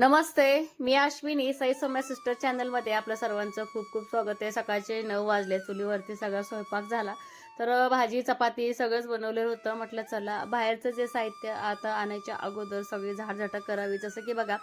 नमस्ते मी अश्विनी साई सौम्या सिस्टर चॅनलमध्ये आपलं सर्वांचं खूप खूप स्वागत आहे. सकाळचे नऊ वाजले चुलीवरती सगळा स्वयंपाक झाला. तर भाजी चपाती सगळंच बनवलेलं होतं. म्हटलं चला बाहेरचं जे साहित्य आता आणायच्या अगोदर सगळी झाडझाटं करावी. जसं की बघा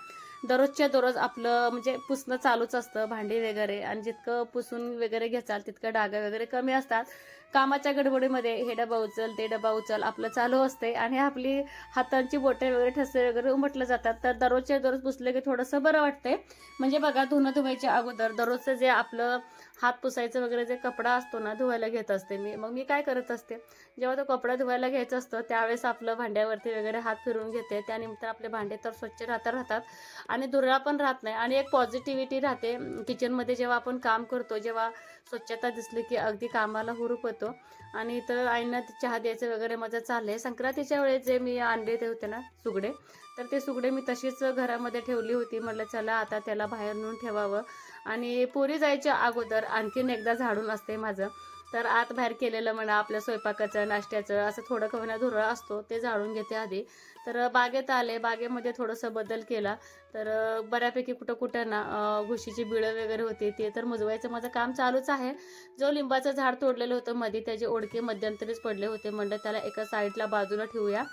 दररोजच्या दररोज आपलं म्हणजे पुसणं चालूच असतं भांडी वगैरे. आणि जितकं पुसून वगैरे घेचाल तितकं डागा वगैरे कमी असतात. कामाच्या गडबडीमध्ये हे डबा उचल ते डबा उचल आपलं चालू असते आणि आपली हातांची बोटे वगैरे ठसे वगैरे उमटले जातात. तर दररोजच्या दररोज पुसले की थोडंसं बरं वाटते म्हणजे बघा धुणं धुवायच्या अगोदर दररोजचं जे आपलं हात पुसायचं वगैरे जे कपडा असतो ना धुवायला घेत असते मी. मग मी काय करत असते जेव्हा तो कपडा धुवायला घ्यायचा असतं त्यावेळेस आपलं भांड्यावरती वगैरे हात फिरून घेते. त्यानिमित्त आपले भांडे तर स्वच्छ राहता राहतात आणि दुर्रा पण राहत नाही. आणि एक पॉझिटिव्हिटी राहते. किचनमध्ये जेव्हा आपण काम करतो जेव्हा स्वच्छता दिसली की अगदी कामाला हुरूप होते आणि इथं आईंना चहा द्यायचं वगैरे माझं चाललंय संक्रांतीच्या वेळेस जे मी आणले ते होते ना सुगडे तर ते सुगडे मी तशीच घरामध्ये ठेवली होती. म्हटलं चला आता त्याला बाहेर नेऊन ठेवावं. आणि पोरी जायच्या अगोदर आणखीन एकदा झाडून असते माझं. तर आत बाहेर केलेलं म्हणा आपल्या स्वयंपाकाचं नाश्त्याचं असं थोडं कवना धुरळ असतो ते झाडून घेते आधी. तर बागेत आले. बागेमध्ये थोडंसं बदल केला. तर बऱ्यापैकी कुठं कुठं ना घुशीची बिळं वगैरे होती. ते तर मुजवायचं. माझं काम चालूच आहे. जो लिंबाचं झाड तोडलेलं होतं मध्ये त्याचे ओडके मध्यंतरीच पडले होते. म्हणलं त्याला एका साईडला बाजूला ठेवूया.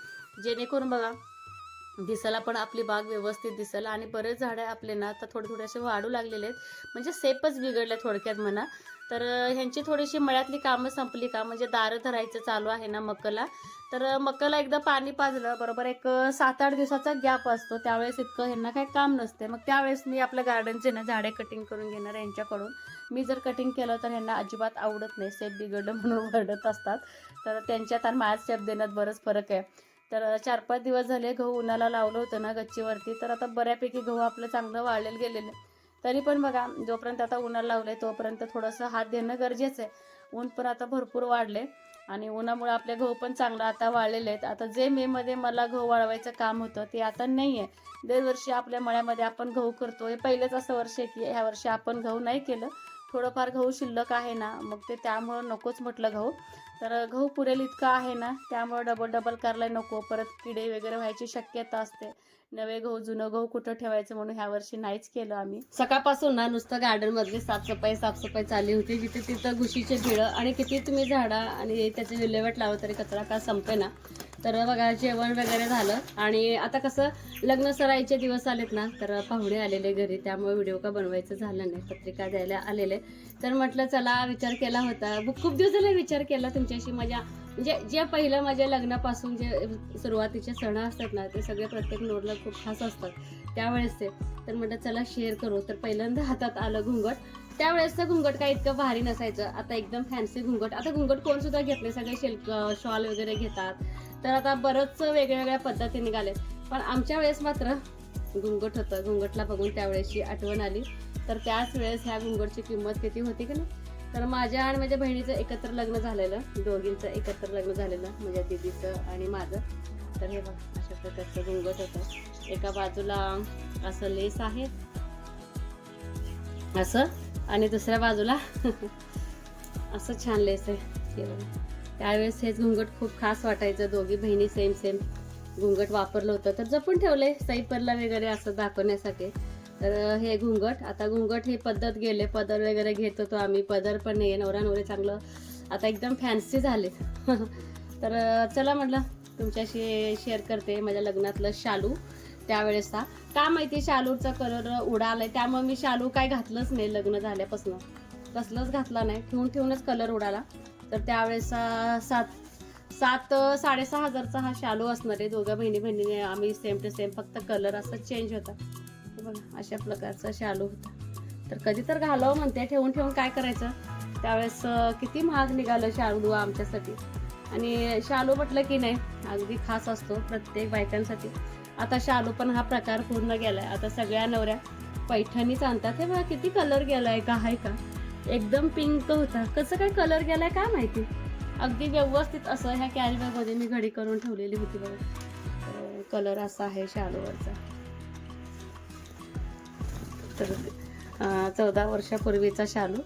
जेणेकरून बघा दिसायला पण आपली बाग व्यवस्थित दिसायला. आणि बरेच झाडं आपले ना आता थोडे थोडे असे वाढू लागलेले आहेत. म्हणजे सेपच बिघडले थोडक्यात म्हणा. तर ह्यांची थोडीशी मळ्यातली कामं संपली का? म्हणजे दारं धरायचं चालू आहे ना मकला. तर मकला मकाला एकदा पाणी पाजलं बरोबर एक सात आठ दिवसाचा गॅप असतो. त्यावेळेस इतकं ह्यांना काही काम नसते. मग त्यावेळेस मी आपल्या गार्डनचे ना झाडे कटिंग करून घेणार यांच्याकडून. मी जर कटिंग केलं तर ह्यांना अजिबात आवडत नाही. सेप बिघडलं म्हणून वरडत असतात. तर त्यांच्यात आणि माझ्या सेप देण्यात बरंच फरक आहे. तर चार पाच दिवस झाले गहू उन्हाला लावलं होतं ना गच्चीवरती. तर आता बऱ्यापैकी गहू आपलं चांगलं वाळलेलं गेलेलं आहे. तरी पण बघा जोपर्यंत आता उन्हाला लावलंय तोपर्यंत थोडंसं हात देणं गरजेचं आहे. ऊन पण आता भरपूर वाढले आणि उन्हामुळे आपले गहू पण चांगला आता वाळलेले आहेत. आता जे मेमध्ये मला गहू वाळवायचं काम होतं ते आता नाही आहे. दरवर्षी आपल्या मळ्यामध्ये आपण गहू करतो. हे पहिलेच असं वर्ष आहे की ह्या वर्षी आपण गहू नाही केलं. थोडंफार गहू शिल्लक आहे ना मग ते त्यामुळं नकोच म्हटलं गहू. तर गहू पुरेल इतका आहे ना त्यामुळं डबल डबल करायला नको. परत किडे वगैरे व्हायची शक्यता असते. नवे गहू जुनं गहू कुठं ठेवायचं म्हणून ह्या वर्षी नाहीच केलं आम्ही. सकाळपासून ना नुसतं गार्डन मधली साफसफाई साफसफाई चालली होती. जिथे तिथं घुशीचे भिळं आणि किती तुम्ही झाडा आणि त्याचे विल्हेवाट लावलं तरी कचरा का संपे ना तर बघा जेवण वगैरे झालं. आणि आता कसं लग्न सराईचे दिवस आलेत ना तर पाहुणे आलेले घरी त्यामुळे व्हिडिओ का बनवायचं झालं नाही पत्रिका द्यायला आलेले. तर म्हटलं चला विचार केला होता. खूप दिवस झाले विचार केला तुमच्याशी माझ्या म्हणजे जे पहिलं माझ्या लग्नापासून जे सुरुवातीचे सण असतात ना ते सगळे प्रत्येक नोडला खूप खास असतात त्यावेळेस ते. तर म्हटलं चला शेअर करू. तर पहिल्यांदा हातात आलं घुंगट त्यावेळेसचं घुंगट काय इतकं भारी नसायचं. आता एकदम फॅन्सी घुंगट. आता घुंगट कोण सुद्धा घेत नाही. सगळे शिल्क शॉल वगैरे घेतात. तर आता बरंच वेगळ्या वेगळ्या पद्धती निघाले पण आमच्या वेळेस मात्र घुंगट होतं. घुंगटला बघून त्यावेळेसची आठवण आली. तर त्याच वेळेस ह्या घुंगटची किंमत किती होती की नाही? तर माझ्या आणि माझ्या बहिणीचं एकत्र लग्न झालेलं. दोघींचं एकत्र लग्न झालेलं. माझ्या दिदीचं आणि माझं. तर हे बघ अशा प्रकारचं घुंगट होतं. एका बाजूला असं लेस आहे. असं आणि दुसऱ्या बाजूला असं छान लेस आहे. त्यावेळेस हेच घुंगट खूप खास वाटायचं. दोघी बहिणी सेम सेम घुंगट वापरलं होतं. तर जपून ठेवले सईपरला वगैरे असं दाखवण्यासाठी. तर हे घुंगट आता घुंगट ही पद्धत गेले. पदर वगैरे घेत होतो आम्ही. पदर पण नाही नवरा नवरे चांगलं आता एकदम फॅन्सी झाले तर चला म्हटलं तुमच्याशी शेअर करते. माझ्या लग्नातलं शालू. त्यावेळेसचा. का माहिती शालूचा कलर उडालाय त्यामुळे मी शालू काय घातलंच नाही लग्न झाल्यापासून. कसलंच घातला नाही. ठेवून ठेवूनच कलर उडाला. तर त्यावेळेस सात सात साडेसहा हजारचा हा शालू असणार आहे. दोघा बहिणी बहिणीने आम्ही सेम टू सेम फक्त कलर असा चेंज होता. बघा अशा प्रकारचा शालू होता. तर कधी तर घालावं म्हणते. ठेवून ठेवून काय करायचं? त्यावेळेस किती महाग निघालं शालू आमच्यासाठी. आणि शालू म्हटलं की नाही अगदी खास असतो प्रत्येक बायकांसाठी. आता शालू पण हा प्रकार पूर्ण गेलाय. आता सगळ्या नवऱ्या पैठणीच आणतात. हे बघा किती कलर गेलाय का आहे का? एकदम पिंक होता. कसं काय कलर गेलाय काय माहिती? अगदी व्यवस्थित असं ह्या कॅरी मध्ये मी घडी करून ठेवलेली होती बघा. कलर असा आहे शालूवरचा. तर चौदा वर्षापूर्वीचा शालू.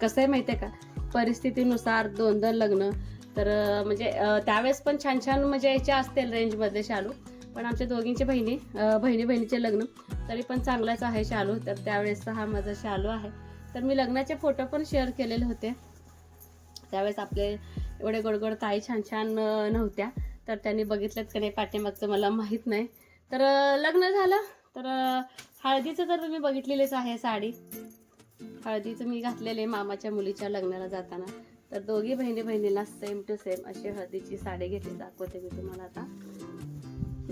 कसं आहे माहिती आहे का? परिस्थितीनुसार दोन दोन लग्न. तर म्हणजे त्यावेळेस पण छान छान म्हणजे याच्या असतील रेंजमध्ये शालू. पण आमच्या दोघींचे बहिणी बहिणी बहिणीचे लग्न. तरी पण चांगलाच आहे शालू. तर त्यावेळेसचा हा माझा शालू आहे. तर मी लग्नाचे फोटो पण शेअर केलेले होते. त्यावेळेस आपले एवढे गोडगोड ताई छान छान नव्हत्या. तर त्यांनी बघितल्यात का नाही पाठीमागचं मला माहीत नाही. तर लग्न झालं. तर हळदीचं तर तुम्ही बघितलेलीच आहे साडी. हळदीचं मी घातलेले मामाच्या मुलीच्या लग्नाला जाताना. तर दोघी बहिणी बहिणीला सेम टू सेम अशी हळदीची साडी घेतली. दाखवते मी तुम्हाला आता.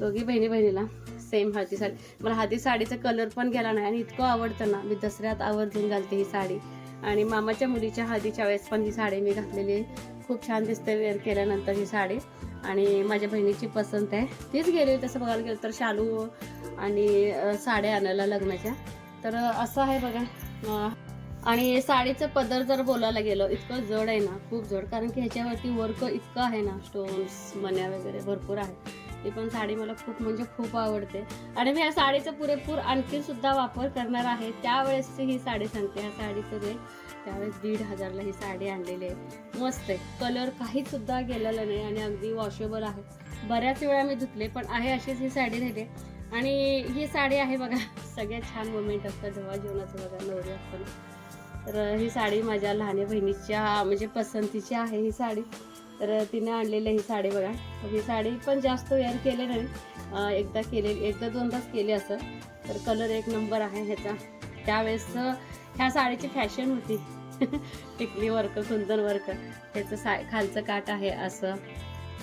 दोघी बहिणी बहिणीला सेम हळदी साडी. मला हळदी साडीचा कलर पण गेला नाही आणि इतकं आवडतं ना. मी दसऱ्यात आवर्जून घालते ही साडी. आणि मामाच्या मुलीच्या हळदीच्या वेळेस पण ही साडी मी घातलेली आहे. खूप छान दिसते वेअर केल्यानंतर ही साडी. आणि माझ्या बहिणीची पसंत आहे. तीच गेली तसं बघायला गेलं तर शालू आणि साड्या आणायला लग्नाच्या. तर असं आहे बघा. आणि साडीचं पदर जर बोलायला गेलं इतकं जड आहे ना. खूप जड. कारण की ह्याच्यावरती वर्क इतकं आहे ना. स्टोन्स मण्या वगैरे भरपूर आहे ती पण साडी मला खूप म्हणजे खूप आवडते. आणि मी या साडीचा पुरेपूर आणखी सुद्धा वापर करणार आहे. त्यावेळेसची ही साडी सांगते. ह्या साडीचं रेट त्यावेळेस दीड हजारला ही साडी आणलेली आहे. मस्त आहे. कलर काहीच सुद्धा गेलेला नाही आणि अगदी वॉशेबल आहे. बऱ्याच वेळा मी धुतले पण आहे अशीच ही साडी नेली आणि ही साडी आहे बघा सगळ्यात छान मोमेंट असतं जेव्हा जेवणाचं बघा नवरी असताना. तर ही साडी माझ्या लहान बहिणीच्या म्हणजे पसंतीची आहे ही साडी. तर तिने आणलेली ही साडी बघा. ही साडी पण जास्त वेअर केले नाही. एकदा केले एकदा दोनदाच केली असं. तर कलर एक नंबर आहे ह्याचा. त्यावेळेस ह्या साडीची फॅशन होती. टिकली वर्क कुंदन वर्क. त्याचं सा खालचं काट आहे असं.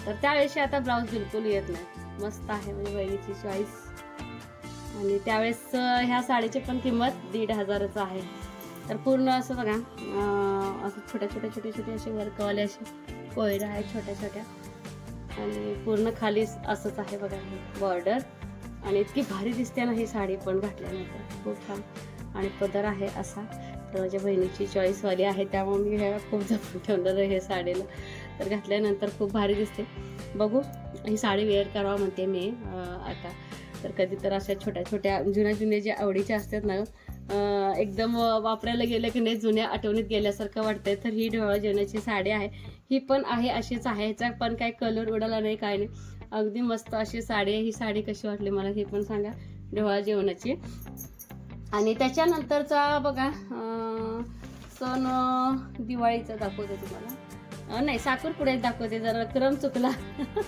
तर त्यावेळेसशी आता ब्लाऊज बिलकुल येत नाही. मस्त आहे म्हणजे बहिणीची चॉईस आणि त्यावेळेस ह्या साडीची पण किंमत दीड हजाराचं आहे. तर पूर्ण असं बघा असं छोट्या छोट्या छोटे छोटे असे वर्कवाले असे कोयरा आहेत छोट्या छोट्या. आणि पूर्ण खाली असंच आहे बघा बॉर्डर आणि इतकी भारी दिसते ना ही साडी पण घातल्यानंतर. खूप छान. आणि पदर आहे असा. तर माझ्या बहिणीची चॉईसवाली आहे त्यामुळे मी ह्या खूप जपून ठेवलं हे साडीला. तर घातल्यानंतर खूप भारी दिसते. बघू ही साडी वेअर करावा म्हणते मी आता. तर कधी तर अशा छोट्या छोट्या जुन्या जुन्या ज्या आवडीच्या असतात ना एकदम वापरायला गेलं की नाही जुन्या आठवणीत गेल्यासारखं वाटतंय. तर ही ढोळा जेवणाची साडी आहे. ही पण आहे अशीच आहे ह्याचा पण काही कलर उडाला नाही काय नाही. अगदी मस्त अशी साडी आहे. ही साडी कशी वाटली मला हे पण सांगा. ढोळा जेवणाची. आणि त्याच्यानंतरचा बघा सण दिवाळीचा दाखवते तुम्हाला. नाही साखरपुड्यात दाखवते. जरा क्रम चुकला.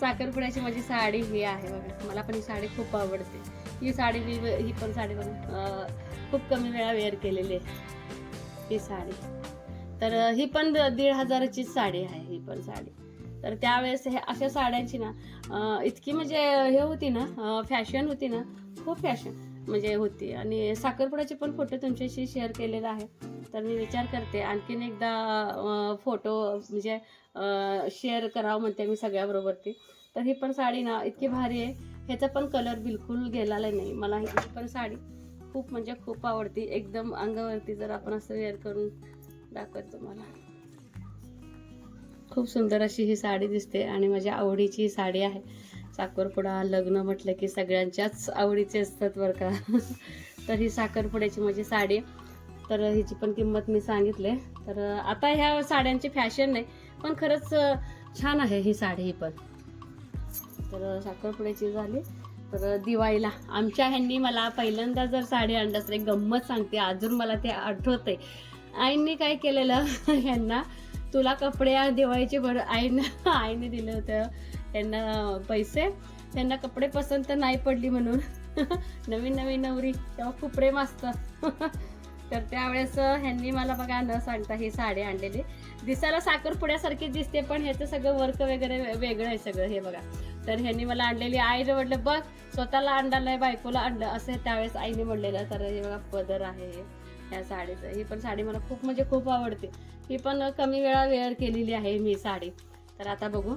साखरपुड्याची माझी साडी ही आहे बघा. मला पण ही साडी खूप आवडते. ही साडी मी ही पण साडी पण खूप कमी वेळा वेअर केलेली आहे. ही साडी. तर ही पण दीड हजाराचीच साडी आहे ही पण साडी. तर त्यावेळेस हे अशा साड्यांची ना इतकी म्हणजे हे होती ना फॅशन होती ना खूप फॅशन म्हणजे होती. आणि साखरपुड्याचे पण फोटो तुमच्याशी शेअर केलेला आहे. तर मी विचार करते आणखीन एकदा फोटो म्हणजे शेअर करावं म्हणते मी सगळ्याबरोबर ती तर ही पण साडी ना इतकी भारी आहे. ह्याचा पण कलर बिलकुल गेलेला नाही. मला ही पण साडी खूप म्हणजे खूप आवडती. एकदम अंगावरती जर आपण असं वेअर करून दाखवत तुम्हाला. खूप सुंदर अशी ही साडी दिसते आणि माझ्या आवडीची ही साडी आहे. साखरपुडा लग्न म्हटलं की सगळ्यांच्याच आवडीचे असतात बरं का. तर ही साखरपुड्याची माझी साडी. तर हिची पण किंमत मी सांगितले. तर आता ह्या साड्यांची फॅशन नाही पण खरंच छान आहे ही साडी ही पण. तर साखरपुड्याची झाली. तर दिवाळीला आमच्या ह्यांनी मला पहिल्यांदा जर साडी आणलं तर एक गंमत सांगते अजून मला ते आठवते आईंनी काय केलेलं? ह्यांना तुला कपडे दिवाळीचे बरं. आईनं आईने दिलं होतं त्यांना पैसे. त्यांना कपडे पसंत नाही पडली म्हणून. नवीन नवीन नवरी. तेव्हा खूप प्रेम असतं. तर त्यावेळेस ह्यांनी मला बघा न सांगता ही साडी आणलेली. दिसायला साखरपुड्यासारखी दिसते पण ह्याचं सगळं वर्क वगैरे वेगळं आहे सगळं हे बघा. तर ह्यांनी मला आणलेली. आईने म्हटलं बघ स्वतःला आणलं बायकोला आणलं असं त्यावेळेस आईने म्हणलेलं. तर हे बघा पदर आहे. हे ह्या साडीचं. ही पण साडी मला खूप म्हणजे खूप आवडते. ही पण कमी वेळा वेअर केलेली आहे मी साडी. तर आता बघू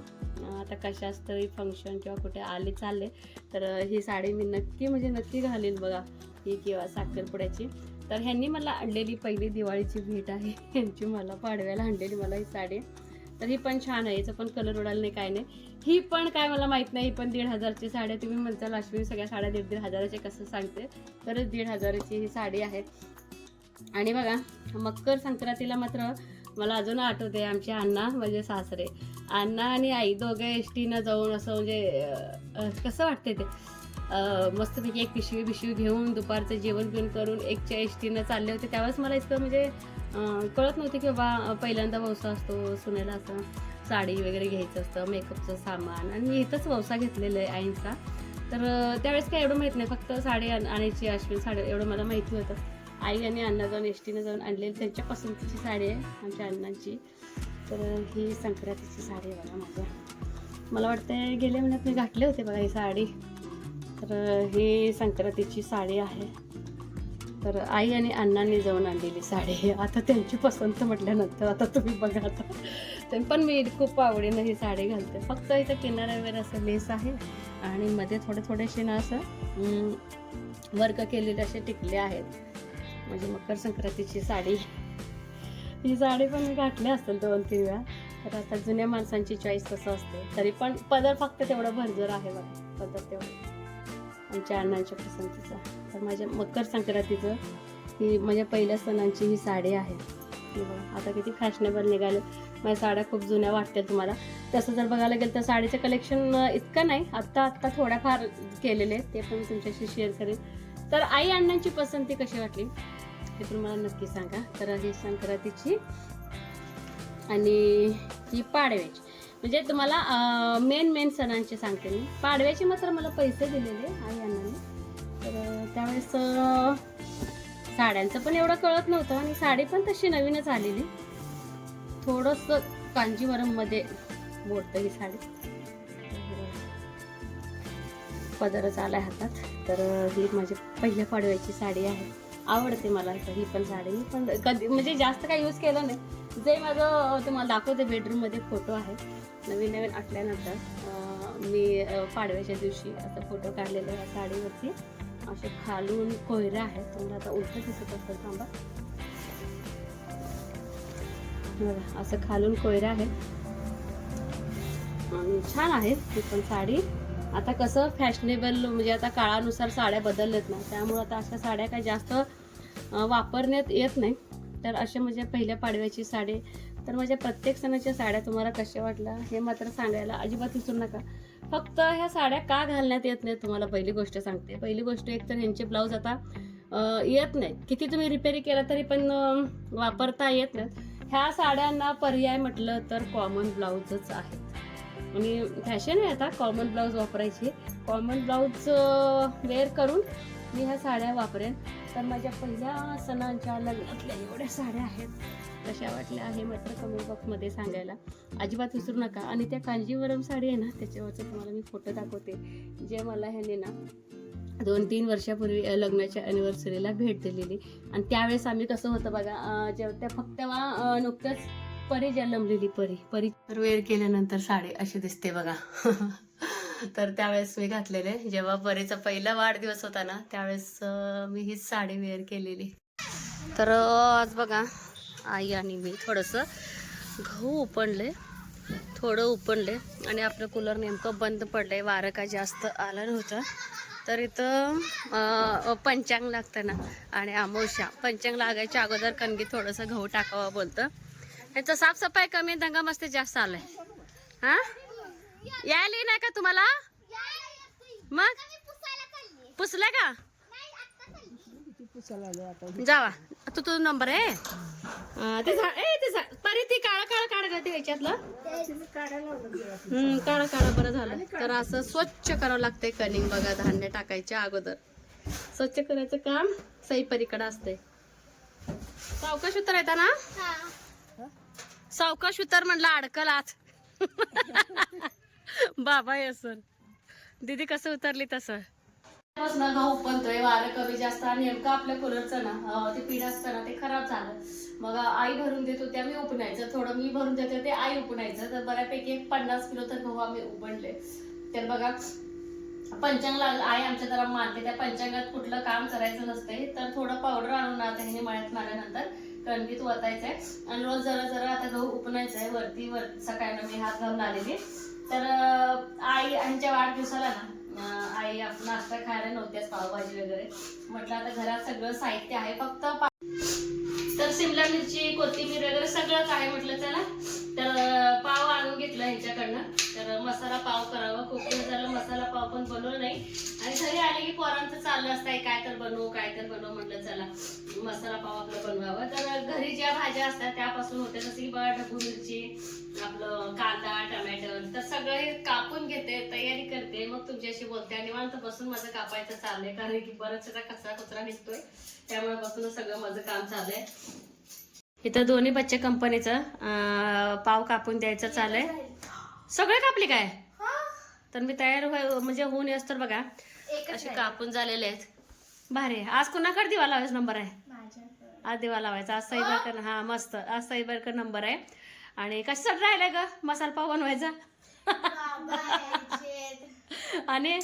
आता कशाच तरी फंक्शन किंवा कुठे आले चालले तर ही साडी मी नक्की म्हणजे नक्की घालीन बघा ही किंवा साखरपुड्याची. तर ह्यांनी मला आणलेली पहिली दिवाळीची भेट आहे. ह्यांची मला पाडव्याला आणलेली मला ही साडी. तर ही पण छान आहे याचं पण कलर उडाला नाही काय नाही. ही पण काय मला माहीत नाही ही पण दीड हजारची साडी तुम्ही म्हणताल अश्विनी सगळ्या साड्या दीड दीड हजाराचे कसं सांगते. तर दीड हजाराची ही साडी आहे. आणि बघा मकर संक्रांतीला मात्र मला अजून आठवते आमचे अण्णा म्हणजे सासरे. अण्णा आणि आई दोघं एस टीनं जाऊन असं म्हणजे कसं वाटते ते? मस्तपैकी एक पिशवी बिशवी घेऊन दुपारचं जेवण बिवण करून एकच्या एस टीनं चालले होते. त्यावेळेस मला इतकं म्हणजे कळत नव्हते की बाबा पहिल्यांदा वौसा असतो सुनेला असं साडी वगैरे घ्यायचं असतं मेकअपचं सामान. आणि मी इथंच वौसा घेतलेलं आहे आईंचा. तर त्यावेळेस काय एवढं माहीत नाही. फक्त साडी आणायची अश्विन साडी एवढं मला माहिती होतं. आई आणि अण्णा जाऊन एसटीनं जाऊन आणलेली त्यांच्या पसंतीची साडी आहे आमच्या अण्णांची. तर ही संक्रांतीची साडी आहे बघा माझ्या मला वाटतं गेल्या महिन्यात मी घातले होते बघा ही साडी. तर ही संक्रांतीची साडी आहे. तर आई आणि अण्णांनी जाऊन आणलेली साडी आता त्यांची पसंत म्हटल्यानंतर आता तुम्ही बघा आता. तर पण मी खूप आवडीनं ही साडी घालते. फक्त इथं किनाऱ्यावर असं लेस आहे आणि मध्ये थोडे थोडेसे ना असं वर्क केलेले असे टिकले आहेत. म्हणजे मकर संक्रांतीची साडी. ही साडी पण मी घातली असेल दोन तीन वेळा. तर आता जुन्या माणसांची चॉईस कसं असते. तरी पण पदर फक्त तेवढा भरजर आहे बघा. पदर तेवढा. आमच्या अण्णांच्या पसंतीचा. तर माझ्या मकर संक्रांतीचं ही माझ्या पहिल्या सणांची ही साडी आहे. बघा आता किती फॅशनेबल निघाले. माझ्या साड्या खूप जुन्या वाटतात तुम्हाला. तसं जर बघायला गेलं तर साडीचं कलेक्शन इतकं नाही. आत्ता आत्ता थोड्याफार केलेले ते पण तुमच्याशी शेअर करेन. तर आई अण्णांची पसंती कशी वाटली? हे पण मला नक्की सांगा. तर ही संक्रांतीची आणि ही पाडव्याची. म्हणजे तुम्हाला मेन मेन सणांचे सांगते मी. पाडव्याचे मात्र मला पैसे दिलेले आई अण्णाने तर त्यावेळेस साड्यांचं पण एवढं कळत नव्हतं आणि साडी पण तशी नवीनच आलेली. थोडंसं कांजीवरममध्ये मोडतं ही साडी. पदरच आला हातात. तर ही माझी पहिल्या पाडव्याची साडी आहे. आवडते मला तर ही पण साडी. मी पण कधी म्हणजे जास्त काही यूज केलं नाही. जे माझं तुम्हाला दाखवते बेडरूममध्ये फोटो आहे. नवीन नवीन आटल्यानंतर मी पाडव्याच्या दिवशी असं फोटो काढलेला आहे साडीवरती. असे खालून कोयऱ्या आहेत. तुम्हाला आता उलट दिसत असेल थांबा. बघा, असं खालून कोयऱ्या आहेत. आणि छान आहे ती पण साडी. आता कसं फॅशनेबल म्हणजे आता काळानुसार साड्या बदलल्यात ना त्यामुळे आता अशा साड्या काही जास्त वापरण्यात येत नाही. तर अशा म्हणजे पहिल्या पाडव्याची साडी तर माझ्या प्रत्येक सणाच्या साड्या तुम्हाला कशा वाटल्या हे मात्र सांगायला अजिबात विसरू नका. फक्त ह्या साड्या का घालण्यात येत नाहीत तुम्हाला पहिली गोष्ट सांगते. पहिली गोष्ट एक तर ह्यांचे ब्लाऊज आता येत नाही किती तुम्ही रिपेरी केला तरी पण वापरता येत नाहीत. ह्या साड्यांना पर्याय म्हटलं तर कॉमन ब्लाऊजच आहे आणि फॅशन आहे आता कॉमन ब्लाऊज वापरायची. कॉमन ब्लाऊज वेअर करून मी ह्या साड्या वापरेन. तर माझ्या पहिल्या सणांच्या लग्नातल्या एवढ्या साड्या आहेत कशा वाटल्या आहे मात्र कमेंट बॉक्समध्ये सांगायला. अजिबात विसरू नका. आणि त्या कांजीवरम साडी आहे ना त्याच्यावरचं तुम्हाला मी फोटो दाखवते जे मला ह्याने ना दोन तीन वर्षापूर्वी लग्नाच्या अॅनिव्हर्सरीला भेट दिलेली. आणि त्यावेळेस आम्ही कसं होतं बघा जेव्हा त्या फक्त तेव्हा नुकतंच परी जन्मलेली परी परी तर वेअर केल्यानंतर साडी अशी दिसते बघा. तर त्यावेळेस मी घातलेले. जेव्हा बरेचा पहिला वाढदिवस होता ना त्यावेळेस मी हीच साडी वेअर केलेली. तर आज बघा आई आणि मी थोडंसं गहू उपणले थोडं उपणले आणि आपलं कूलर नेमकं बंद पडलंय. वारं काय जास्त आलं नव्हतं. तर इथं पंचांग लागतं ना आणि आमोशा. पंचांग लागायच्या अगोदर कणगी थोडंसं गहू टाकावा बोलतं. ह्याचं साफसफाई कमी दंगामस्ती जास्त आलं आहे हां? यायली नाही का तुम्हाला? मग? पुसलं का? जावा. तू तुझा नंबर आहे. ते झा- ए, ते झा- परी ती काळा काळा काढ का ते याच्यातलं. हम्म काळा काळा बरं झालं. तर असं स्वच्छ करावं लागतंय कनिंग बघा धान्य टाकायच्या अगोदर. स्वच्छ करायचं काम सईपरीकडे असते सावकाश उतर येता ना सावकाश उतर म्हणलं अडकल आज. बाबा असून. दीदी कसं उतरली तसं? ना गहू उपनतोय वारं कमी जास्त आणि नेमकं आपल्या कूलरचं ना ते पीठ असतं ना ते खराब झालं. मग आई भरून देत होत्या मी उपणायचं थोडं मी भरून देते ते आई उपणायचं तर बऱ्यापैकी एक पन्नास किलो तर गहू आम्ही उपणले तर बघा पंचांगला आई आमच्या जरा मानते त्या पंचांगात कुठलं काम करायचं नसतंय. तर थोडं पावडर आणून ना आता ह्याने मळ्यात मारल्यानंतर कणगीत वतायचंय. आणि रोज जरा जरा आता गहू उपणायचंय वरती वर सकाळी मी हात घालून आलेली. तर आई आमच्या वाढदिवसाला ना आई आपण नाश्ता खायला नव्हत्याच पावभाजी वगैरे. म्हटलं आता घरात सगळं साहित्य आहे फक्त तर शिमला मिरची कोथिंबीर वगैरे सगळंच आहे म्हटलं त्याला. तर पाव आणून घेतला ह्याच्याकडनं. तर मसाला पाव करावा. खूप दिवस झालं मसाला पाव पण बनवलं नाही. आणि घरी आले की पोरांचं चाललं असतंय काय तर बनवू काय तर बनवू म्हटलं चला मसाला पाव आपलं बनवावं. तर घरी ज्या भाज्या असतात त्यापासून होत्या जसं की बघा ढबू मिरची आपलं तर सगळं हे कापून घेते तयारी करते मग तुमच्याशी बोलते. आणि निवांत बसून माझं कापायचं चाललंय कारण की बरंच त्याचा कचरा कुचरा निघतोय. त्यामुळे बसून सगळं माझं काम चाललंय इथं दोन्ही बच्चे कंपनीचं पाव कापून द्यायचं चाललंय सगळे कापले काय? तर मी तयार व्हाय म्हणजे होऊन येस तर बघा. असे कापून झालेले आहेत. भारी. आज कुणाकडे दिवा लावायचा नंबर आहे? आज दिवा लावायचा. आज साईबरकर हा मस्त. आज साईबरकर नंबर आहे. आणि कशासाठी राहिलाय ग? मसाला पाव बनवायचा? आणि?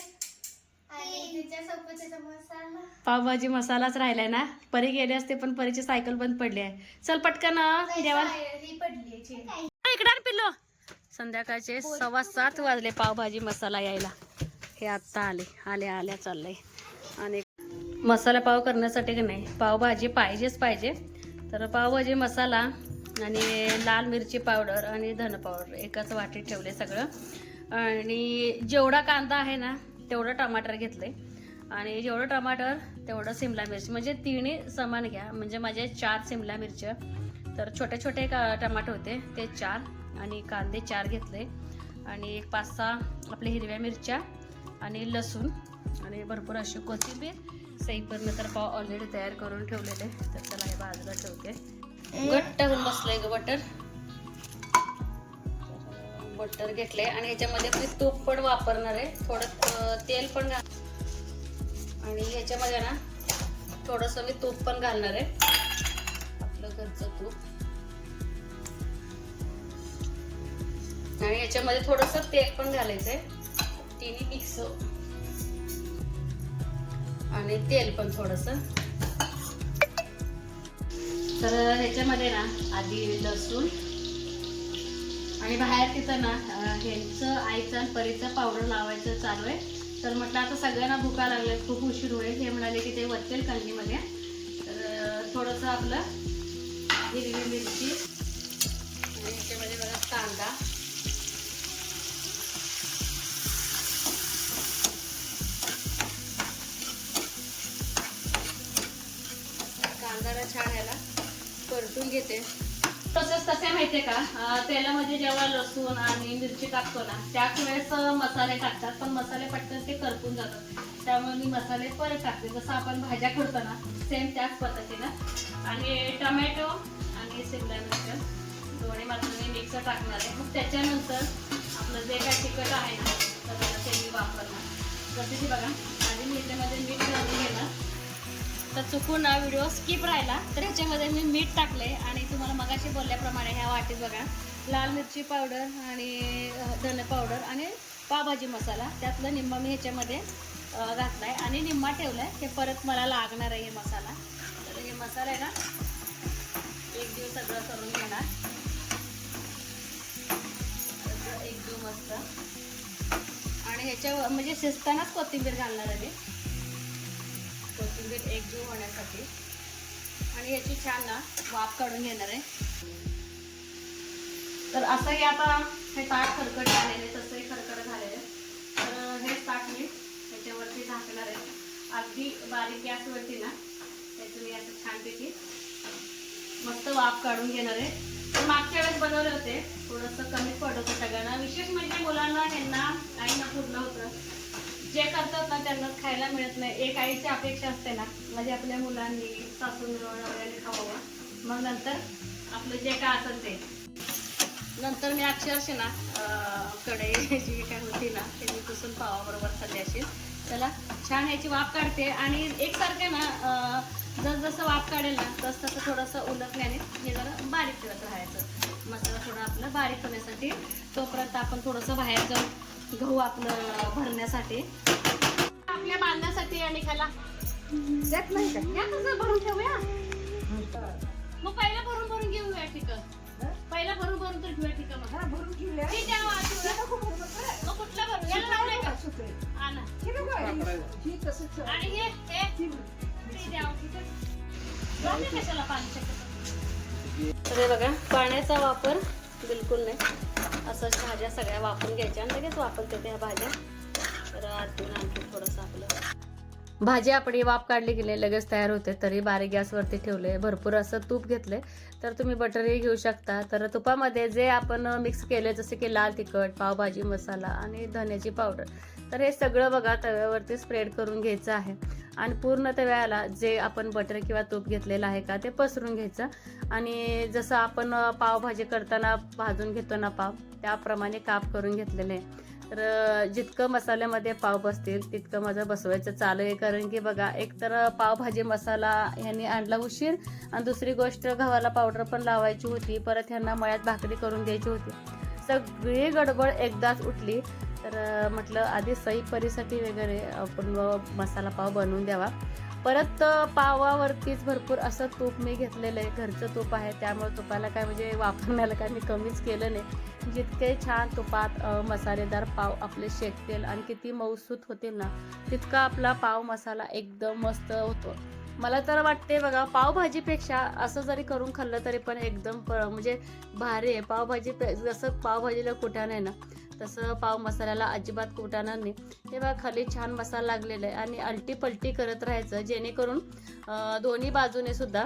पावभाजी मसालाच राहिलाय ना? परी गेली असते पण परीची सायकल बंद पडली आहे. चल पटकन देवा. इकडे पिल्लो. संध्याकाळचे सव्वा सात वाजले पावभाजी मसाला यायला. हे आत्ता आले आले आल्या चाललंय. आणि मसाला पाव करण्यासाठी की नाही पावभाजी पाहिजेच पाहिजे. तर पावभाजी मसाला आणि लाल मिरची पावडर आणि धन पावडर एकाच वाटीत ठेवले सगळं. आणि जेवढा कांदा आहे ना तेवढं टमाटर घेतले आणि जेवढं टमाटर तेवढं सिमला मिरची. म्हणजे तिन्ही समान घ्या. म्हणजे माझे चार सिमला मिरच्या. तर छोटे छोटे का टमाटे होते ते चार. आणि कांदे चार घेतले. आणि एक पाच सहा आपल्या हिरव्या मिरच्या आणि लसूण. आणि भरपूर अशी कोथिंबीर. सईपर्यंत तर पाव ऑलरेडी तयार करून ठेवलेले. तर त्याला हे बाजूला ठेवते. घट्ट होऊन बसलंय ग बटर. बटर घेतले आणि ह्याच्यामध्ये मी तूप पण वापरणार आहे. थोडं तेल पण घाल आणि ह्याच्यामध्ये ना थोडंसं मी तूप पण घालणार आहे. आपलं घरचं तूप. आणि ह्याच्यामध्ये थोडंसं तेल पण घालायचंय. तिन्ही मिक्स आणि तेल पण थोडस. तर ह्याच्यामध्ये ना आधी लसूण आणि बाहेर तिथं ना ह्यांचं आईचं आणि परीचं पावडर लावायचं चालू आहे. तर म्हटलं आता सगळ्यांना भुका लागल्या खूप उशीर होईल. हे म्हणाले की ते वचेल कंदीमध्ये तर थोडंसं आपलं हिरवी मिरची आणि ह्याच्यामध्ये बघा कांदा. कांदाला छान याला परतून घेते. प्रोसेस कसे माहितीये का? तेलामध्ये जेव्हा लसूण आणि मिरची टाकतो ना त्याच वेळेस मसाले टाकतात. पण मसाले पटकन ते करपून जातात. त्यामुळे मी मसाले परत टाकते. जसं आपण भाज्या करतो ना सेम त्याच पद्धतीनं. आणि टमॅटो आणि शिमला मिरची दोन्ही मात्र मी मिक्सर टाकणार आहे. मग त्याच्यानंतर आपलं जे काय तिखट आहे ना तर ते मी वापरणार. जसे की बघा आधी मी याच्यामध्ये मीठ घालून घेणार. तर चुकून हा व्हिडिओ स्किप राहिला. तर ह्याच्यामध्ये मी मीठ टाकले आणि तुम्हाला मगाशी बोलल्याप्रमाणे ह्या वाटीत बघा लाल मिरची पावडर आणि धने पावडर आणि पावभाजी मसाला. त्यातलं निम्मा मी ह्याच्यामध्ये घातला आहे आणि निम्मा आहे हे परत मला लागणार आहे हे मसाला. तर हे मसाला आहे ना एक दिवस सगळं करून घेणार. एक दिवस मस्त. आणि ह्याच्या म्हणजे शिजतानाच कोथिंबीर घालणार आहे मी. एकजीव होण्यासाठी. आणि याची छान ना वाफ काढून घेणार आहे. तर असंही आता हे ताट खरकट झालेले तसंही खरकट झालेले तर हे ताट मी ह्याच्यावरती झाकणार आहे. अगदी बारीक गॅसवरती ना त्याचं मी असं छानपैकी मस्त वाफ काढून घेणार आहे. तर मागच्या वेळेस बनवले होते थोडंसं कमी पडत होतं. सगळ्यांना विशेष म्हणजे मुलांना त्यांना आईना पूर्ण होतं. जे करतात ना त्यांना खायला मिळत नाही. एक आईची अपेक्षा असते ना म्हणजे आपल्या मुलांनी सासून वगैरे खावावं मग नंतर आपलं जे काय असेल ते. नंतर मी अक्षरशः ना कडे जी काय होती ना ते मी पुसून पावाबरोबर खाल्ली अशी. त्याला छान ह्याची वाफ काढते आणि एकसारखे ना जसजसं वाफ काढेल ना तस तसं थोडंसं उलटण्याने हे जरा बारीक करत राहायचं. मसाला थोडा आपला बारीक होण्यासाठी तोपर्यंत आपण थोडंसं बाहेर जाऊन गहू आपलं भरण्यासाठी. आपल्या बांधण्यासाठी आणि खायला देत नाही का? या तसं भरून ठेवूया? मग पहिला भरून भरून घेऊया ठिकाण पहिला भरून भरून तर घेऊया ठिकाण मग. हा, भरून नका. मग कुठला भरू? याला लावलंय का? सुटे. हा ना. हे नको आहे. ही तसंच आहे. आणि हे दे कशाला पाणी? तर हे बघा पाण्याचा वापर बिलकुल नाही. असंच भाज्या सगळ्या वापरून घ्यायच्या आणि लगेच वापरते त्या भाज्या. तर आतून आणखी थोडंसं आपलं. भाजी आपली वाफ काढली गेली लगेच तयार होते. तरी बारीक गॅसवरती ठेवले भरपूर असं तूप घेतले तर तुम्ही बटरही घेऊ शकता. तर तुपामध्ये जे आपण मिक्स केले जसे की लाल तिखट पावभाजी मसाला आणि धन्याची पावडर. तर हे सगळं बघा तव्यावरती स्प्रेड करून घ्यायचं आहे. आणि पूर्ण तव्याला जे आपण बटर किंवा तूप घेतलेलं आहे का ते पसरून घ्यायचं. आणि जसं आपण पावभाजी करताना भाजून घेतो ना पाव त्याप्रमाणे काप करून घेतलेले आहे. तर जितकं मसाल्यामध्ये पाव बसतील तितकं माझं बसवायचं चालू आहे. कारण की बघा एक तर पावभाजी मसाला ह्यांनी आणला उशीर आणि दुसरी गोष्ट गव्हाला पावडर पण लावायची होती. परत ह्यांना मळ्यात भाकरी करून द्यायची होती. सगळी गडबड एकदाच उठली. तर म्हटलं आधी सई परीसाठी वगैरे आपण मसाला पाव बनवून द्यावा. परत पावावरतीच भरपूर असं तूप मी घेतलेलं आहे. घरचं तूप आहे त्यामुळे तुपाला काय म्हणजे वापरण्याला काय मी कमीच केलं नाही. जितके छान तुपात मसालेदार पाव आपले शेकतील आणि किती मऊसूत होतील ना तितका आपला पाव मसाला एकदम मस्त होतो. मला तर वाटते बघा पावभाजीपेक्षा असं जरी करून खाल्लं तरी पण एकदम म्हणजे भारी आहे. पावभाजी जसं पावभाजीला कुठं नाही ना तसं पाव मसाल्याला अजिबात कुटाणार नाही. हे बघा खाली छान मसाला लागलेला आहे आणि अलटी पलटी करत राहायचं जेणेकरून दोन्ही बाजूने सुद्धा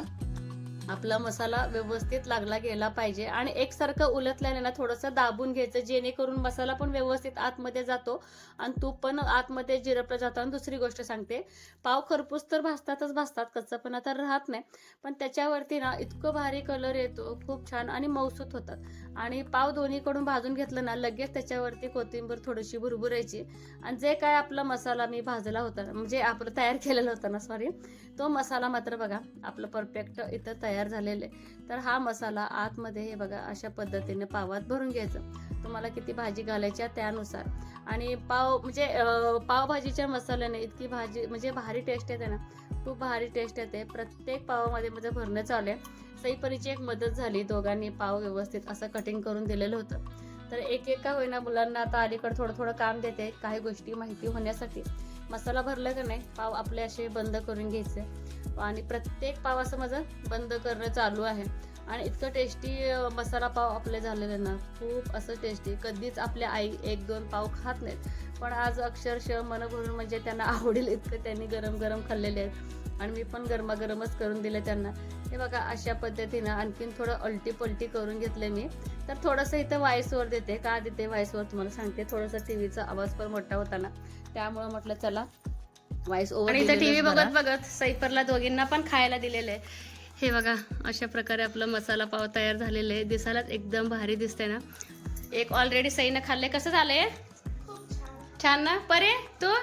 आपला मसाला व्यवस्थित लागला गेला पाहिजे. आणि एकसारखं उलटल्याने ना थोडंसं दाबून घ्यायचं जेणेकरून मसाला पण व्यवस्थित आतमध्ये जातो आणि तूप पण आतमध्ये जिरपलं जातं. आणि दुसरी गोष्ट सांगते पाव खरपूस तर भाजतातच भाजतात कच्चा पण आता राहत नाही. पण त्याच्यावरती ना इतकं भारी कलर येतो खूप छान आणि मौसूत होतात. आणि पाव दोन्हीकडून भाजून घेतलं ना लगेच त्याच्यावरती कोथिंबीर थोडीशी भुरभुरायची. आणि जे काय आपला मसाला मी भाजला होता म्हणजे आपलं तयार केलेला होता ना सॉरी तो मसाला मात्र बघा आपलं परफेक्ट इथं तयार तयार झालेले तर हा मसाला आतमध्ये हे बघा अशा पद्धतीने पावात भरून घ्यायचं. तुम्हाला किती भाजी घालायची आहे त्यानुसार. आणि पाव म्हणजे पावभाजीच्या मसाल्याने इतकी भाजी म्हणजे भारी टेस्ट येते ना. खूप भारी टेस्ट येते. प्रत्येक पावामध्ये माझं भरणं चालू आहे. सईपरीची एक मदत झाली दोघांनी पाव व्यवस्थित असं कटिंग करून दिलेलं होतं. तर एक एक का होईना मुलांना आता अलीकडे थोडं थोडं काम देते काही गोष्टी माहिती होण्यासाठी. मसाला भरला का नाही पाव आपले असे बंद करून घ्यायचे. आणि प्रत्येक पाव असं माझं बंद करणं चालू आहे. आणि इतकं टेस्टी मसाला पाव आपले झालेले ना खूप असं टेस्टी कधीच आपल्या आई एक दोन पाव खात नाहीत. पण आज अक्षरशः मन भरून म्हणजे त्यांना आवडेल इतकं त्यांनी गरम गरम खाल्लेले आहेत. आणि मी पण गरमागरमच करून दिले त्यांना. हे बघा अशा पद्धतीनं आणखीन थोडं अलटी पलटी करून घेतले मी. तर थोडंसं इथं व्हाईसवर देते. का देते व्हाईसवर तुम्हाला सांगते. थोडंसं टीव्हीचा आवाज पण मोठा होता ना त्यामुळे म्हटलं चला व्हाईस ओव्हर आणि इथं टीव्ही बघत बघत सईपरला दोघींना पण खायला दिलेलं आहे हे बघा अशा प्रकारे आपलं मसाला पाव तयार झालेलं आहे. दिसायलाच एकदम भारी दिसते ना. एक ऑलरेडी सईनं खाल्ले कसं झालंय? छान ना? परे तू?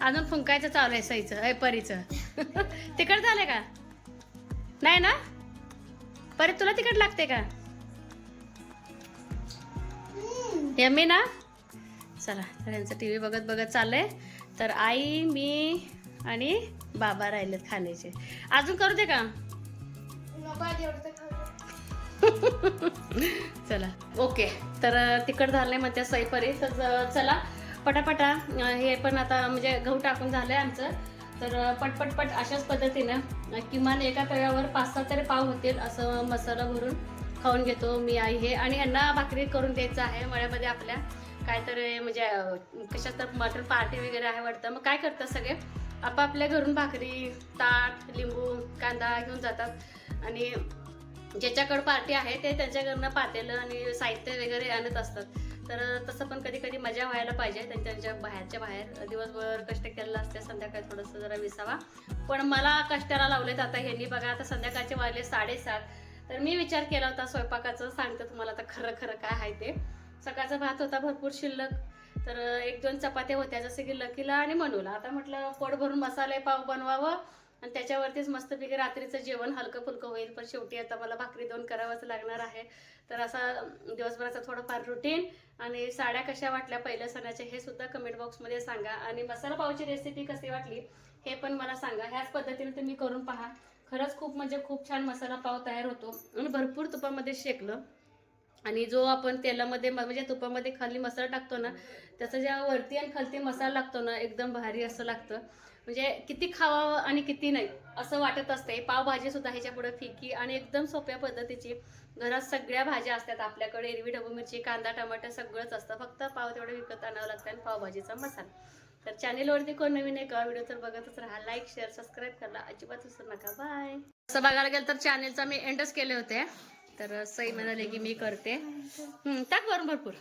अजून फुंकायचं चालू आहे सईचं. परीचं. तिकट झालंय का? नाही ना? परे तुला तिकट लागते का? यम्मी ना? चला तर यांचं टी व्ही बघत बघत चाललंय. तर आई मी आणि बाबा राहिलेत खाण्याचे. अजून करू दे का? चला ओके. तर तिकट झालंय मग त्या सईपरी. तर चला पटापटा. हे पण आता म्हणजे गहू टाकून झालंय आमचं. तर पटपट पटपटपट अशाच पद्धतीनं किमान एका तव्यावर पाच सहा तरी पाव होतील असं मसाला भरून खाऊन घेतो मी आई हे. आणि यांना भाकरी करून द्यायचं आहे मळ्यामध्ये आपल्या. काहीतरी म्हणजे कशात तर मटर पार्टी वगैरे आहे वाटतं. मग काय करतात सगळे? आपापल्या घरून भाकरी ताट लिंबू कांदा घेऊन जातात. आणि ज्याच्याकडं पार्टी आहे ते त्यांच्याकडनं पातेलं आणि साहित्य वगैरे आणत असतात. तर तसं पण कधी कधी मजा व्हायला पाहिजे. त्यांच्या बाहेरच्या बाहेर दिवसभर कष्ट केलेला असते. संध्याकाळी थोडंसं जरा विसावा. पण मला कष्टाला लावलेत आता ह्यांनी बघा आता संध्याकाळचे वाजले साडेसात. तर मी विचार केला होता स्वयंपाकाचं. सांगते तुम्हाला आता खरं खरं काय आहे ते. सकाळचा भात होता भरपूर शिल्लक. तर एक दोन चपात्या होत्या जसं की लकीला आणि मनूला. आता म्हटलं पोट भरून मसाले पाव बनवावं. आणि त्याच्यावरतीच मस्तपैकी रात्रीचं जेवण हलकं फुलकं होईल. पण शेवटी आता मला भाकरी दोन करावंच लागणार आहे. तर असा दिवसभराचा थोडंफार रुटीन आणि साड्या कशा वाटल्या पहिल्या सणाच्या हे सुद्धा कमेंट बॉक्समध्ये सांगा. आणि मसाला पावची रेसिपी कशी वाटली हे पण मला सांगा. ह्याच पद्धतीने तुम्ही करून पहा. खरंच खूप म्हणजे खूप छान मसाला पाव तयार होतो. आणि भरपूर तुपामध्ये शेकलं. आणि जो आपण तेलामध्ये म्हणजे तुपामध्ये खाली मसाला टाकतो ना त्याचा जेव्हा वरती आणि खालती मसाला लागतो ना एकदम भारी असं लागतं. म्हणजे किती खावावं आणि किती नाही असं वाटत असते पावभाजी सुद्धा ह्याच्या फिकी आणि एकदम सोप्या पद्धतीची. घरात सगळ्या भाज्या असतात आपल्याकडे. एरवी ढबू मिरची कांदा टमाटर सगळंच असतं. फक्त पाव तेवढं विकत आणावं लागतं आणि पावभाजीचा मसाला. तर चॅनेलवरती कोण नवीन आहे का? व्हिडिओ तर बघतच राहा. लाईक शेअर सबस्क्राईब करा अजिबात विसरू नका. बाय असं बघायला गेलं तर चॅनेलचा मी एंडच केले होते. तर सई म्हणाले की मी करते. टाक वरून भरपूर.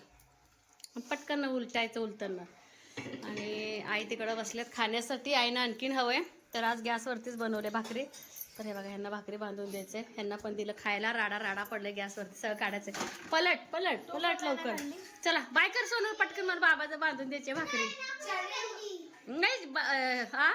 पटकन उलटायचं उलटणं. आणि आई तिकडं बसल्यात. खाण्यासाठी आईनं आणखीन हवंय. तर आज गॅसवरतीच बनवले भाकरी. तर हे बघा ह्यांना भाकरी बांधून द्यायचे ह्यांना पण दिलं खायला. राडा राडा पडले गॅसवरती. सगळं काढायचं पलट पलट पलट लवकर. चला बाय कर सोनू. पटकन मला बाबाचं बांधून द्यायचे भाकरी. नाही हा